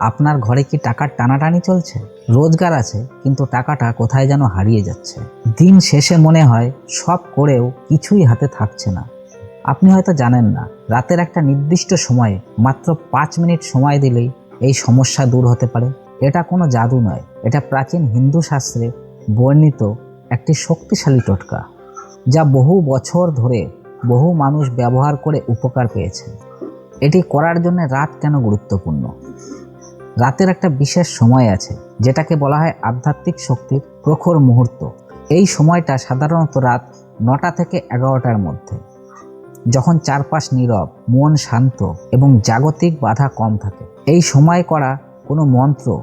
আপনার ঘরে কি টাকার টানাটানি চলছে? রোজগার আছে, কিন্তু টাকাটা কোথায় যেন হারিয়ে যাচ্ছে। দিন শেষে মনে হয় সব করেও কিছুই হাতে থাকছে না। আপনি হয়তো জানেন না, রাতের একটা নির্দিষ্ট সময়ে মাত্র পাঁচ মিনিট সময় দিলেই এই সমস্যা দূর হতে পারে। এটা কোনো জাদু নয়, এটা প্রাচীন হিন্দু শাস্ত্রে বর্ণিত একটি শক্তিশালী টোটকা, যা বহু বছর ধরে বহু মানুষ ব্যবহার করে উপকার পেয়েছে। এটি করার জন্য রাত কেন গুরুত্বপূর্ণ? রাতের একটা বিশেষ সময় আছে, যেটাকে বলা হয় আধ্যাত্মিক শক্তির প্রখর মুহূর্ত। এই সময়টা সাধারণত রাত নটা থেকে এগারোটার মধ্যে। যখন চারপাশ নীরব, মন শান্ত এবং জাগতিক বাধা কম থাকে। এই সময় করা কোনো মন্ত্র,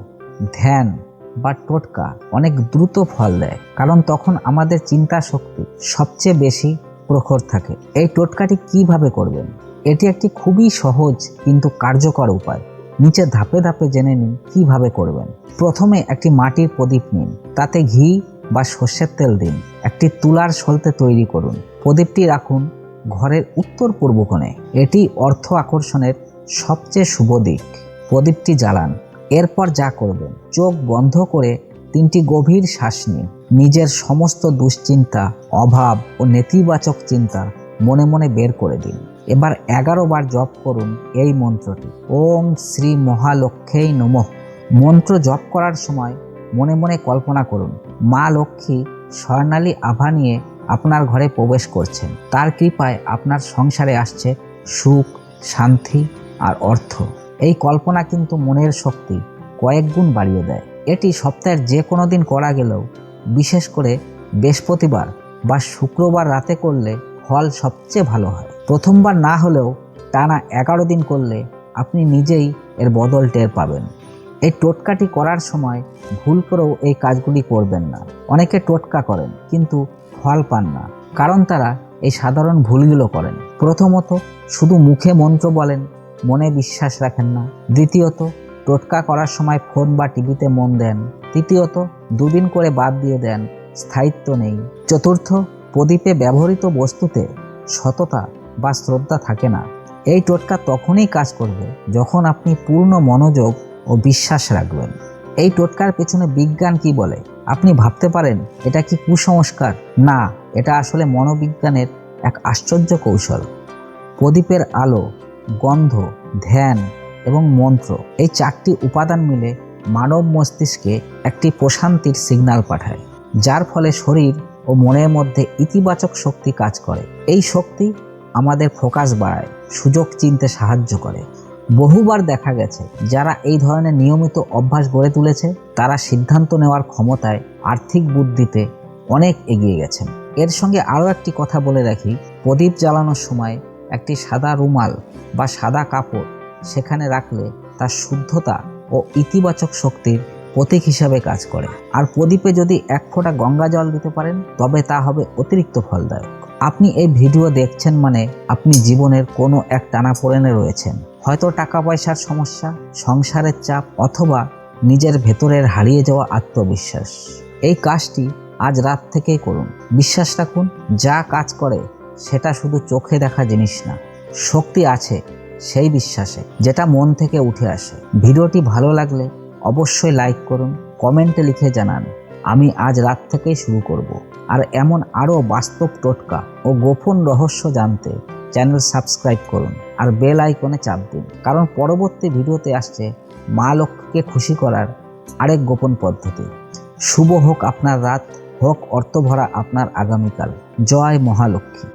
ধ্যান বা টোটকা অনেক দ্রুত ফল দেয়, কারণ তখন আমাদের চিন্তা শক্তি সবচেয়ে বেশি প্রখর থাকে। এই টোটকাটি কীভাবে করবেন? এটি একটি খুবই সহজ কিন্তু কার্যকর উপায়। নিচে ধাপে ধাপে জেনে নিন কীভাবে করবেন। প্রথমে একটি মাটির প্রদীপ নিন, তাতে ঘি বা সর্ষের তেল দিন। একটি তুলার সলতে তৈরি করুন। প্রদীপটি রাখুন ঘরের উত্তর পূর্ব কোণে। এটি অর্থ আকর্ষণের সবচেয়ে শুভ দিক। প্রদীপটি জ্বালান। এরপর যা করবেন, চোখ বন্ধ করে তিনটি গভীর শ্বাস নিন। নিজের সমস্ত দুশ্চিন্তা, অভাব ও নেতিবাচক চিন্তা মনে মনে বের করে দিন। এবার এগারো বার জপ করুন এই মন্ত্রটি। ওম শ্রী মহালক্ষ্যেই নমঃ। মন্ত্র জপ করার সময় মনে মনে কল্পনা করুন, মা লক্ষ্মী স্বর্ণালী আভা নিয়ে আপনার ঘরে প্রবেশ করছেন। তার কৃপায় আপনার সংসারে আসছে সুখ, শান্তি আর অর্থ। এই কল্পনা কিন্তু মনের শক্তি কয়েক গুণ বাড়িয়ে দেয়। এটি সপ্তাহের যে কোনো দিন করা গেলেও, বিশেষ করে বৃহস্পতিবার বা শুক্রবার রাতে করলে ফল সবচেয়ে ভালো হয়। প্রথমবার না হলেও টানা এগারো দিন করলে আপনি নিজেই এর বদল টের পাবেন। এই টোটকাটি করার সময় ভুল করেও এই কাজগুলি করবেন না। অনেকে টোটকা করেন, কিন্তু ফল পান না, কারণ তারা এই সাধারণ ভুলগুলো করেন। প্রথমত, শুধু মুখে মন্ত্র বলেন, মনে বিশ্বাস রাখেন না। দ্বিতীয়ত, টোটকা করার সময় ফোন বা টিভিতে মন দেন। তৃতীয়ত, দুদিন করে বাদ দিয়ে দেন, স্থায়িত্ব নেই। চতুর্থ প্রদীপে ব্যবহৃত বস্তুতে সততা বা শ্রদ্ধা থাকে না। এই টোটকা তখনই কাজ করবে যখন আপনি পূর্ণ মনোযোগ ও বিশ্বাস রাখবেন। এই টোটকার পেছনে বিজ্ঞান কি বলে? আপনি ভাবতে পারেন, এটা কি কুসংস্কার? না, এটা আসলে মনোবিজ্ঞানের এক আশ্চর্য কৌশল। প্রদীপের আলো, গন্ধ, ধ্যান এবং মন্ত্র এই চারটি উপাদান মিলে মানব মস্তিষ্কে একটি প্রশান্তির সিগন্যাল পাঠায়, যার ফলে শরীর ও মনের মধ্যে ইতিবাচক শক্তি কাজ করে। এই শক্তি আমাদের ফোকাস বাড়ায়, সুযোগ চিনতে সাহায্য করে। বহুবার দেখা গেছে, যারা এই ধরনের নিয়মিত অভ্যাস গড়ে তুলেছে, তারা সিদ্ধান্ত নেওয়ার ক্ষমতায় আর্থিক বুদ্ধিতে অনেক এগিয়ে গেছেন। এর সঙ্গে আরও একটি কথা বলে রাখি, প্রদীপ জ্বালানোর সময় একটি সাদা রুমাল বা সাদা কাপড় সেখানে রাখলে তার শুদ্ধতা ও ইতিবাচক শক্তির প্রতীক হিসাবে কাজ করে। আর প্রদীপে যদি এক ফোঁটা গঙ্গা জল দিতে পারেন, তবে তা হবে অতিরিক্ত ফলদায়ক। আপনি এই ভিডিও দেখছেন মানে আপনি জীবনের কোনো এক টানাপোড়েনে রয়েছেন। হয়তো টাকা পয়সার সমস্যা, সংসারের চাপ, অথবা নিজের ভেতরের হারিয়ে যাওয়া আত্মবিশ্বাস। এই কাজটি আজ রাত থেকেই করুন। বিশ্বাস রাখুন, যা কাজ করে, সেটা শুধু চোখে দেখা জিনিস না। শক্তি আছে সেই বিশ্বাসে, যেটা মন থেকে উঠে আসে। ভিডিওটি ভালো লাগলে অবশ্যই লাইক করুন কমেন্টে লিখে জানান, আমি আজ রাত থেকেই শুরু করব। আর এমন আরও বাস্তব টোটকা ও গোপন রহস্য জানতে চ্যানেল সাবস্ক্রাইব করুন আর বেল আইকনে চাপ দিন, কারণ পরবর্তী ভিডিওতে আসছে মা লক্ষ্মীকে খুশি করার আরেক গোপন পদ্ধতি। শুভ হোক আপনার রাত, হোক অর্থভরা আপনার আগামীকাল। জয় মহালক্ষ্মী।